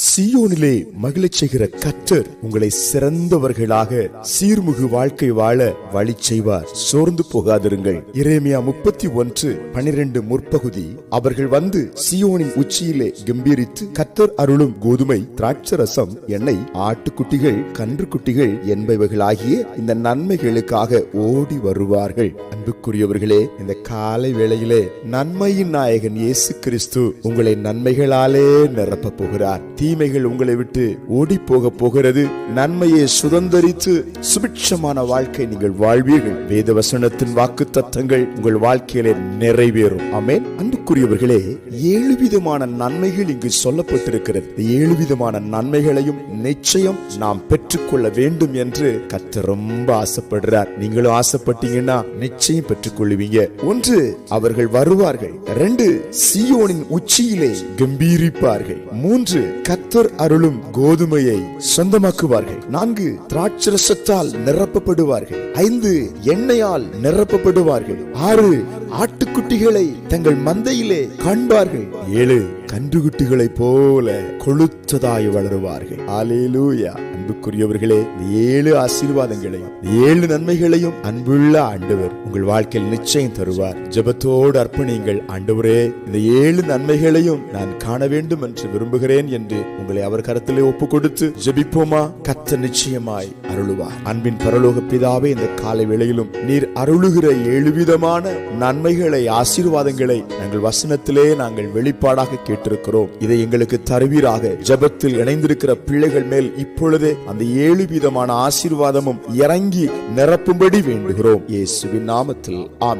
சியோனிலே மகிழச் செய்கிற கற்றர் உங்களை சிறந்தவர்களாக சீர்முகு வாழ்க்கை வாழ வழி செய்வார். சோர்ந்து போகாதிருங்கள். இரேமியா முப்பத்தி ஒன்று பனிரெண்டு முற்பகுதி. அவர்கள் வந்து சியோனின் உச்சியிலே கம்பீரித்து கத்தர் அருளும் கோதுமை திராட்சரசம் எண்ணெய் ஆட்டுக்குட்டிகள் கன்றுக்குட்டிகள் என்பவைகளாகிய இந்த நன்மைகளுக்காக ஓடி வருவார்கள். அன்புக்குரியவர்களே இந்த காலை வேளையிலே நன்மையின் நாயகன் இயேசு கிறிஸ்து உங்களை நன்மைகளாலே நிரப்ப போகிறார். தீ தீமைகள் உங்களை விட்டு ஓடி போக போகிறது. நன்மையை சுதந்தரித்து சுபிட்சமான வாழ்க்கை நீங்கள் வாழ்வீர்கள். வேத வசனத்தின் வாக்கு தத்தங்கள் உங்கள் வாழ்க்கையிலே நிறைவேறும். ஆமென். அன்புக்குரியவர்களே ஏழு விதமான நன்மைகள் இங்கு சொல்லப்பட்டிருக்கிறது. ஏழு விதமான நன்மைகளையும் நிச்சயம் நாம் பெற்றுக்கொள்ள வேண்டும் என்று கத்த ரொம்ப ஆசைப்படுறார். நீங்களும் ஆசைப்பட்டீங்கன்னா நிச்சயம் பெற்றுக்கொள்வீங்க. ஒன்று அவர்கள் வருவார்கள். ரெண்டு சியோனின் உச்சியிலே கம்பீரிப்பார்கள். மூன்று கத்தர் அருளும் கோதுமையை சொந்தமாக்குவார்கள். நான்கு திராட்சரசத்தால் நிரப்பப்படுவார்கள். ஐந்து எண்ணெயால் நிரப்பப்படுவார்கள். ஆறு ஆட்டுக்குட்டிகளை தங்கள் மந்தையிலே காண்பார்கள். ஏழு கன்றுகுட்டிகளைப் போல கொழுத்ததாய் வளருவார்கள். ஆலேலூயா அன்புக்குரியவர்களே ஏழு ஆசீர்வாதங்களையும் ஏழு நன்மைகளையும் அன்புள்ள ஆண்டவர் உங்கள் வாழ்க்கையில் நிச்சயம் தருவார். ஜெபத்தோடு அர்ப்பணியுங்கள். ஆண்டவரே இந்த ஏழு நன்மைகளையும் நான் காண வேண்டும் என்று விரும்புகிறேன் என்று உங்களை அவர் கரத்திலே ஒப்பு கொடுத்து ஜெபிப்போமா? கத்த நிச்சயமாய் அருளுவார். அன்பின் பரலோக பிதாவே இந்த காலை வேளையிலும் நீர் அருளுகிற ஏழு விதமான நன்மைகளை ஆசீர்வாதங்களை நாங்கள் வசனத்திலே நாங்கள் வெளிப்பாடாக கேட்டிருக்கிறோம். இதை எங்களுக்கு தருவீராக. ஜெபத்தில் இணைந்திருக்கிற பிள்ளைகள் மேல் இப்பொழுதே அந்த ஏழு விதமான ஆசீர்வாதமும் இறங்கி நிரப்பும்படி வேண்டுகிறோம். இயேசுவின் நாமத்தில் ஆமே